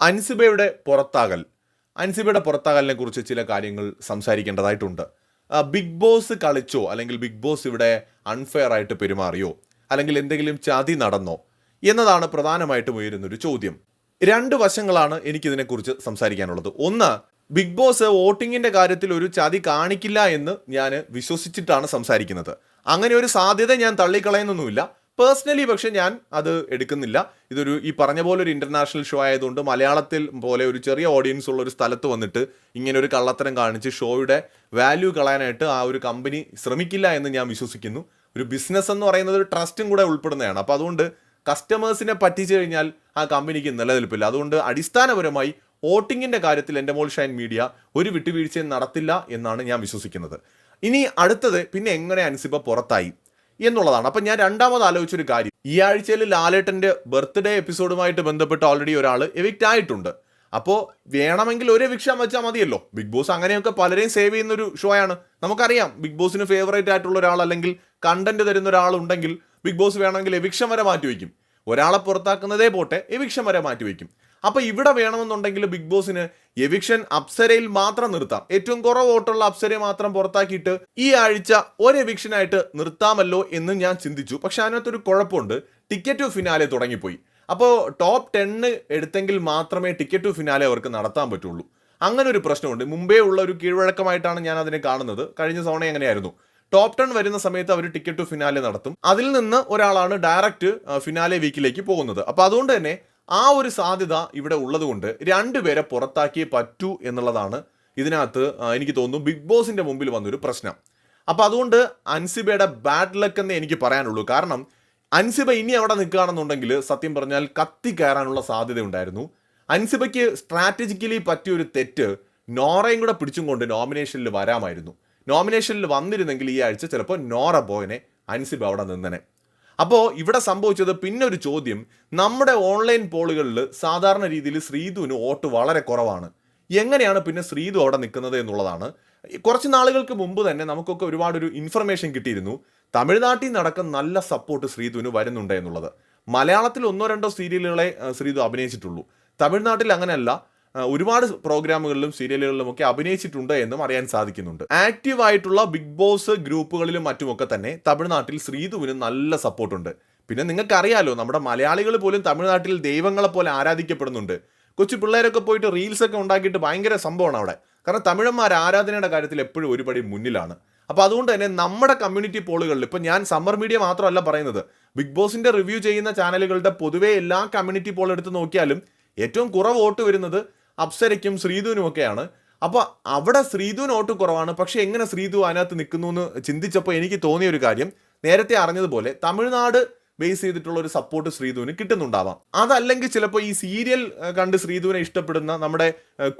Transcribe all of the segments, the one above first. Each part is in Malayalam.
അൻസിബയുടെ പുറത്താകൽ. അൻസിബയുടെ പുറത്താകലിനെ കുറിച്ച് ചില കാര്യങ്ങൾ സംസാരിക്കേണ്ടതായിട്ടുണ്ട്. ബിഗ് ബോസ് കളിച്ചോ അല്ലെങ്കിൽ ബിഗ് ബോസ് ഇവിടെ അൺഫെയർ ആയിട്ട് പെരുമാറിയോ അല്ലെങ്കിൽ എന്തെങ്കിലും ചതി നടന്നോ എന്നതാണ് പ്രധാനമായിട്ടും ഉയരുന്നൊരു ചോദ്യം. രണ്ട് വശങ്ങളാണ് എനിക്കിതിനെക്കുറിച്ച് സംസാരിക്കാനുള്ളത്. ഒന്ന് ബിഗ് ബോസ് വോട്ടിങ്ങിന്റെ കാര്യത്തിൽ ഒരു ചതി കാണിക്കില്ല എന്ന് ഞാൻ വിശ്വസിച്ചിട്ടാണ് സംസാരിക്കുന്നത്. അങ്ങനെ ഒരു സാധ്യത ഞാൻ തള്ളിക്കളയുന്നൊന്നുമില്ല. പേഴ്സണലി പക്ഷെ ഞാൻ അത് എടുക്കുന്നില്ല. ഇതൊരു ഈ പറഞ്ഞ പോലെ ഒരു ഇന്റർനാഷണൽ ഷോ ആയതുകൊണ്ട് മലയാളത്തിൽ പോലെ ഒരു ചെറിയ ഓഡിയൻസ് ഉള്ള ഒരു സ്ഥലത്ത് വന്നിട്ട് ഇങ്ങനെ ഒരു കള്ളത്തരം കാണിച്ച് ഷോയുടെ വാല്യൂ കളയാനായിട്ട് ആ ഒരു കമ്പനി ശ്രമിക്കില്ല എന്ന് ഞാൻ വിശ്വസിക്കുന്നു. ഒരു ബിസിനസ് എന്ന് പറയുന്നത് ഒരു ട്രസ്റ്റും കൂടെ ഉൾപ്പെടുന്നതാണ്. അപ്പോൾ അതുകൊണ്ട് കസ്റ്റമേഴ്സിനെ പറ്റിച്ചു കഴിഞ്ഞാൽ ആ കമ്പനിക്ക് നിലനിൽപ്പില്ല. അതുകൊണ്ട് അടിസ്ഥാനപരമായി വോട്ടിങ്ങിന്റെ കാര്യത്തിൽ എന്റെ മോൾ ഷൈൻ മീഡിയ ഒരു വിട്ടുവീഴ്ചയും നടത്തില്ല എന്നാണ് ഞാൻ വിശ്വസിക്കുന്നത്. ഇനി അടുത്തത് പിന്നെ എങ്ങനെ അൻസിബ പുറത്തായി? എന്നുള്ളതാണ്. അപ്പം ഞാൻ രണ്ടാമത് ആലോചിച്ചൊരു കാര്യം. ഈ ആഴ്ചയിൽ ലാലേട്ടന്റെ ബർത്ത്ഡേ എപ്പിസോഡുമായിട്ട് ബന്ധപ്പെട്ട് ഓൾറെഡി ഒരാൾ എവിക്റ്റ് ആയിട്ടുണ്ട്. അപ്പോൾ വേണമെങ്കിൽ ഒരു വിക്ഷം വെച്ചാൽ മതിയല്ലോ. ബിഗ് ബോസ് അങ്ങനെയൊക്കെ പലരെയും സേവ് ചെയ്യുന്ന ഒരു ഷോ ആണ്. നമുക്കറിയാം ബിഗ് ബോസിന് ഫേവറേറ്റ് ആയിട്ടുള്ള ഒരാൾ അല്ലെങ്കിൽ കണ്ടന്റ് തരുന്ന ഒരാളുണ്ടെങ്കിൽ ബിഗ് ബോസ് വേണമെങ്കിൽ എവിക്ഷം വരെ മാറ്റിവെക്കും. ഒരാളെ പുറത്താക്കുന്നതേ പോട്ടെ എവിക്ഷം വരെ മാറ്റിവെക്കും. അപ്പൊ ഇവിടെ വേണമെന്നുണ്ടെങ്കിൽ ബിഗ് ബോസിന് എവിക്ഷൻ അപ്സരയിൽ മാത്രം നിർത്താം. ഏറ്റവും കുറവ് വോട്ടുള്ള അപ്സരയെ മാത്രം പുറത്താക്കിയിട്ട് ഈ ആഴ്ച ഒരു എവിക്ഷനായിട്ട് നിർത്താമല്ലോ എന്ന് ഞാൻ ചിന്തിച്ചു. പക്ഷെ അതിനകത്തൊരു കുഴപ്പമുണ്ട്. ടിക്കറ്റ് ടു ഫിനാലെ തുടങ്ങിപ്പോയി. അപ്പോൾ ടോപ്പ് ടെണ്ണ് എടുത്തെങ്കിൽ മാത്രമേ ടിക്കറ്റ് ടു ഫിനാലെ അവർക്ക് നടത്താൻ പറ്റുള്ളൂ. അങ്ങനെ ഒരു പ്രശ്നമുണ്ട്. മുമ്പേ ഉള്ള ഒരു കീഴ്വഴക്കമായിട്ടാണ് ഞാൻ അതിനെ കാണുന്നത്. കഴിഞ്ഞ സോണ എങ്ങനെയായിരുന്നു? ടോപ്പ് ടെൺ വരുന്ന സമയത്ത് അവർ ടിക്കറ്റ് ടു ഫിനാലെ നടത്തും. അതിൽ നിന്ന് ഒരാളാണ് ഡയറക്റ്റ് ഫിനാലെ വീക്കിലേക്ക് പോകുന്നത്. അപ്പോൾ അതുകൊണ്ട് തന്നെ ആ ഒരു സാധ്യത ഇവിടെ ഉള്ളതുകൊണ്ട് രണ്ടുപേരെ പുറത്താക്കിയേ പറ്റൂ എന്നുള്ളതാണ് ഇതിനകത്ത് എനിക്ക് തോന്നുന്നു ബിഗ് ബോസിന്റെ മുമ്പിൽ വന്നൊരു പ്രശ്നം. അപ്പോൾ അതുകൊണ്ട് അൻസിബയുടെ ബാഡ് ലക്ക് എന്നേ എനിക്ക് പറയാനുള്ളൂ. കാരണം അൻസിബ ഇനി അവിടെ നിൽക്കുകയാണെന്നുണ്ടെങ്കിൽ സത്യം പറഞ്ഞാൽ കത്തി കയറാനുള്ള സാധ്യത ഉണ്ടായിരുന്നു. അൻസിബയ്ക്ക് സ്ട്രാറ്റജിക്കലി പറ്റിയ ഒരു തെറ്റ് നോറയും കൂടെ പിടിച്ചും കൊണ്ട് നോമിനേഷനിൽ വരാമായിരുന്നു. നോമിനേഷനിൽ വന്നിരുന്നെങ്കിൽ ഈ ആഴ്ച ചിലപ്പോൾ നോറ പോയനെ അൻസിബ അവിടെ നിന്നനെ. അപ്പോൾ ഇവിടെ സംഭവിച്ചത് പിന്നെ ഒരു ചോദ്യം. നമ്മുടെ ഓൺലൈൻ പോളുകളിൽ സാധാരണ രീതിയിൽ ശ്രീധുവിന് വോട്ട് വളരെ കുറവാണ്. എങ്ങനെയാണ് പിന്നെ ശ്രീധു അവിടെ നിൽക്കുന്നത് എന്നുള്ളതാണ്. കുറച്ച് നാളുകൾക്ക് മുമ്പ് തന്നെ നമുക്കൊക്കെ ഒരുപാട് ഒരു ഇൻഫർമേഷൻ കിട്ടിയിരുന്നു. തമിഴ്നാട്ടിൽ നടക്കുന്ന നല്ല സപ്പോർട്ട് ശ്രീധുവിന് വരുന്നുണ്ട് എന്നുള്ളത്. മലയാളത്തിൽ ഒന്നോ രണ്ടോ സീരിയലുകളെ ശ്രീധു അഭിനയിച്ചിട്ടുള്ളൂ. തമിഴ്നാട്ടിൽ അങ്ങനെയല്ല. ഒരുപാട് പ്രോഗ്രാമുകളിലും സീരിയലുകളിലും ഒക്കെ അഭിനയിച്ചിട്ടുണ്ട് എന്നും അറിയാൻ സാധിക്കുന്നുണ്ട്. ആക്റ്റീവ് ആയിട്ടുള്ള ബിഗ് ബോസ് ഗ്രൂപ്പുകളിലും മറ്റുമൊക്കെ തന്നെ തമിഴ്നാട്ടിൽ ശ്രീധുവിന് നല്ല സപ്പോർട്ടുണ്ട്. പിന്നെ നിങ്ങൾക്കറിയാലോ നമ്മുടെ മലയാളികൾ പോലും തമിഴ്നാട്ടിൽ ദൈവങ്ങളെ പോലെ ആരാധിക്കപ്പെടുന്നുണ്ട്. കൊച്ചു പിള്ളേരൊക്കെ പോയിട്ട് റീൽസ് ഒക്കെ ഉണ്ടാക്കിയിട്ട് ഭയങ്കര സംഭവമാണ് അവിടെ. കാരണം തമിഴന്മാർ ആരാധനയുടെ കാര്യത്തിൽ എപ്പോഴും ഒരുപടി മുന്നിലാണ്. അപ്പോൾ അതുകൊണ്ട് തന്നെ നമ്മുടെ കമ്മ്യൂണിറ്റി പോളുകളിൽ ഇപ്പോൾ ഞാൻ സമ്മർ മീഡിയ മാത്രമല്ല പറയുന്നത് ബിഗ് ബോസിന്റെ റിവ്യൂ ചെയ്യുന്ന ചാനലുകളുടെ പൊതുവേ എല്ലാ കമ്മ്യൂണിറ്റി പോൾ എടുത്ത് നോക്കിയാലും ഏറ്റവും കുറവ് വോട്ട് വരുന്നത് അപ്സരയ്ക്കും ശ്രീധുവിനും ഒക്കെയാണ്. അപ്പോൾ അവിടെ ശ്രീധുവിന് വോട്ട് കുറവാണ്. പക്ഷേ എങ്ങനെ ശ്രീധു അതിനകത്ത് നിൽക്കുന്നു എന്ന് ചിന്തിച്ചപ്പോൾ എനിക്ക് തോന്നിയ ഒരു കാര്യം നേരത്തെ അറിഞ്ഞതുപോലെ തമിഴ്നാട് ബേസ് ചെയ്തിട്ടുള്ള ഒരു സപ്പോർട്ട് ശ്രീധുവിന് കിട്ടുന്നുണ്ടാവാം. അതല്ലെങ്കിൽ ചിലപ്പോൾ ഈ സീരിയൽ കണ്ട് ശ്രീധുവിനെ ഇഷ്ടപ്പെടുന്ന നമ്മുടെ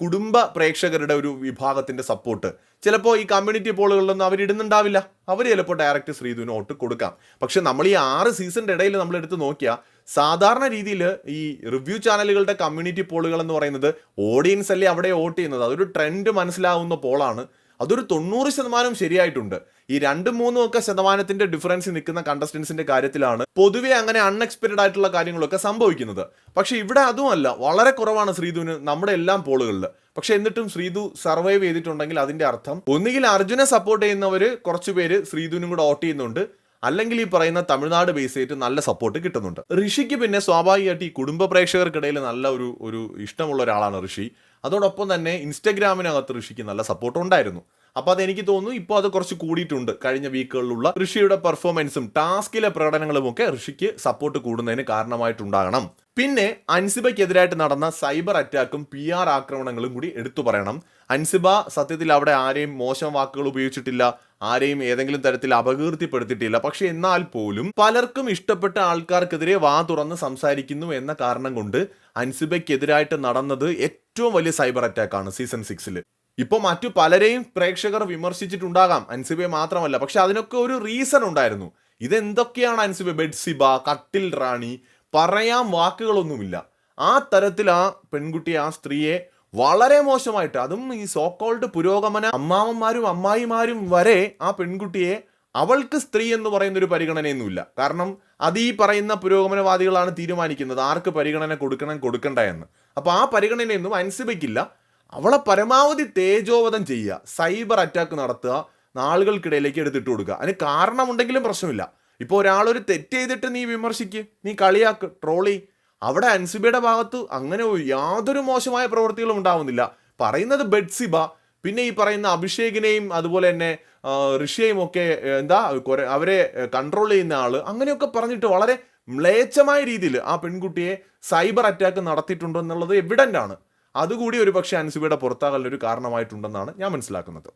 കുടുംബ പ്രേക്ഷകരുടെ ഒരു വിഭാഗത്തിന്റെ സപ്പോർട്ട് ചിലപ്പോൾ ഈ കമ്മ്യൂണിറ്റി പോളുകളിലൊന്നും അവർ ഇടുന്നുണ്ടാവില്ല അവർ ചിലപ്പോൾ ഡയറക്റ്റ് ശ്രീധുവിന് വോട്ട് കൊടുക്കാം. പക്ഷെ നമ്മൾ ഈ ആറ് സീസണിന്റെ ഇടയിൽ നമ്മൾ എടുത്ത് നോക്കിയാൽ സാധാരണ രീതിയിൽ ഈ റിവ്യൂ ചാനലുകളുടെ കമ്മ്യൂണിറ്റി പോളുകൾ എന്ന് പറയുന്നത് ഓഡിയൻസ് അല്ലേ അവിടെ വോട്ട് ചെയ്യുന്നത്? അതൊരു ട്രെൻഡ് മനസ്സിലാവുന്ന പോളാണ്. അതൊരു തൊണ്ണൂറ് ശതമാനം ശരിയായിട്ടുണ്ട്. ഈ രണ്ടും മൂന്നും ഒക്കെ ശതമാനത്തിന്റെ ഡിഫറൻസ് നിൽക്കുന്ന കണ്ടസ്റ്റൻസിന്റെ കാര്യത്തിലാണ് പൊതുവെ അങ്ങനെ അൺഎക്സ്പെക്റ്റഡ് ആയിട്ടുള്ള കാര്യങ്ങളൊക്കെ സംഭവിക്കുന്നത്. പക്ഷെ ഇവിടെ അതുമല്ല വളരെ കുറവാണ് ശ്രീധുവിന് നമ്മുടെ എല്ലാം പോളുകളിൽ പക്ഷെ എന്നിട്ടും ശ്രീധു സർവൈവ് ചെയ്തിട്ടുണ്ടെങ്കിൽ അതിന്റെ അർത്ഥം ഒന്നുകിൽ അർജുനെ സപ്പോർട്ട് ചെയ്യുന്നവർ കുറച്ചുപേര് ശ്രീധുവിനും കൂടെ വോട്ട് ചെയ്യുന്നുണ്ട്. അല്ലെങ്കിൽ ഈ പറയുന്ന തമിഴ്നാട് ബേസ് ചെയ്തിട്ട് നല്ല സപ്പോർട്ട് കിട്ടുന്നുണ്ട്. ഋഷിക്ക് പിന്നെ സ്വാഭാവികമായിട്ട് ഈ കുടുംബ പ്രേക്ഷകർക്കിടയിൽ നല്ല ഒരു ഒരു ഇഷ്ടമുള്ള ഒരാളാണ് ഋഷി. അതോടൊപ്പം തന്നെ ഇൻസ്റ്റഗ്രാമിനകത്ത് ഋഷിക്ക് നല്ല സപ്പോർട്ട് ഉണ്ടായിരുന്നു. അപ്പോൾ അതെനിക്ക് തോന്നുന്നു ഇപ്പോൾ അത് കുറച്ച് കൂടിയിട്ടുണ്ട്. കഴിഞ്ഞ വീക്കുകളിലുള്ള ഋഷിയുടെ പെർഫോമൻസും ടാസ്കിലെ പ്രകടനങ്ങളും ഒക്കെ ഋഷിക്ക് സപ്പോർട്ട് കൂടുന്നതിന് കാരണമായിട്ടുണ്ടാകണം. പിന്നെ അൻസിബയ്ക്കെതിരായിട്ട് നടന്ന സൈബർ അറ്റാക്കും പി ആർ ആക്രമണങ്ങളും കൂടി എടുത്തു പറയണം. അൻസിബ സത്യത്തിൽ അവിടെ ആരെയും മോശം വാക്കുകൾ ഉപയോഗിച്ചിട്ടില്ല. ആരെയും ഏതെങ്കിലും തരത്തിൽ അപകീർത്തിപ്പെടുത്തിയിട്ടില്ല. പക്ഷെ എന്നാൽ പോലും പലർക്കും ഇഷ്ടപ്പെട്ട ആൾക്കാർക്കെതിരെ വാ തുറന്ന് സംസാരിക്കുന്നു എന്ന കാരണം കൊണ്ട് അൻസിബയ്ക്കെതിരായിട്ട് നടന്നത് ഏറ്റവും വലിയ സൈബർ അറ്റാക്കാണ് സീസൺ സിക്സിൽ. ഇപ്പൊ മറ്റു പലരെയും പ്രേക്ഷകർ വിമർശിച്ചിട്ടുണ്ടാകാം. അൻസിബെ മാത്രമല്ല പക്ഷെ അതിനൊക്കെ ഒരു റീസൺ ഉണ്ടായിരുന്നു. ഇതെന്തൊക്കെയാണ് അൻസിബ? ബെഡ്സിബ കട്ടിൽ റാണി പറയാൻ വാക്കുകളൊന്നുമില്ല. ആ തരത്തിൽ ആ പെൺകുട്ടിയെ ആ സ്ത്രീയെ വളരെ മോശമായിട്ട് അതും ഈ സോക്കോൾഡ് പുരോഗമന അമ്മാവന്മാരും അമ്മായിമാരും വരെ ആ പെൺകുട്ടിയെ അവൾക്ക് സ്ത്രീ എന്ന് പറയുന്ന ഒരു പരിഗണനയൊന്നുമില്ല. കാരണം അത് ഈ പറയുന്ന പുരോഗമനവാദികളാണ് തീരുമാനിക്കുന്നത്. ആർക്ക് പരിഗണന കൊടുക്കണം കൊടുക്കണ്ട എന്ന്. അപ്പോൾ ആ പരിഗണനയൊന്നും അനുസരിക്കില്ല. അവളെ പരമാവധി തേജോവധം ചെയ്യുക. സൈബർ അറ്റാക്ക് നടത്തുക. നാളുകൾക്കിടയിലേക്ക് എടുത്തിട്ട് കൊടുക്കുക. അതിന് കാരണമുണ്ടെങ്കിലും പ്രശ്നമില്ല. ഇപ്പോൾ ഒരാളൊരു തെറ്റ് ചെയ്തിട്ട് നീ വിമർശിക്ക്. നീ കളിയാക്ക് ട്രോളി. അവിടെ അൻസിബയുടെ ഭാഗത്ത് അങ്ങനെ യാതൊരു മോശമായ പ്രവൃത്തികളും ഉണ്ടാവുന്നില്ല. പറയുന്നത് ബെഡ്സിബ പിന്നെ ഈ പറയുന്ന അഭിഷേകിനെയും അതുപോലെ തന്നെ ഋഷിയെയും ഒക്കെ എന്താ അവരെ കൺട്രോൾ ചെയ്യുന്ന ആൾ അങ്ങനെയൊക്കെ പറഞ്ഞിട്ട് വളരെ മ്ലേച്ഛമായ രീതിയിൽ ആ പെൺകുട്ടിയെ സൈബർ അറ്റാക്ക് നടത്തിയിട്ടുണ്ടോ എന്നുള്ളത് എവിഡന്റ് ആണ്. അതുകൂടി ഒരു പക്ഷേ അൻസിബയുടെ പുറത്താകലിനൊരു കാരണമായിട്ടുണ്ടെന്നാണ് ഞാൻ മനസ്സിലാക്കുന്നത്.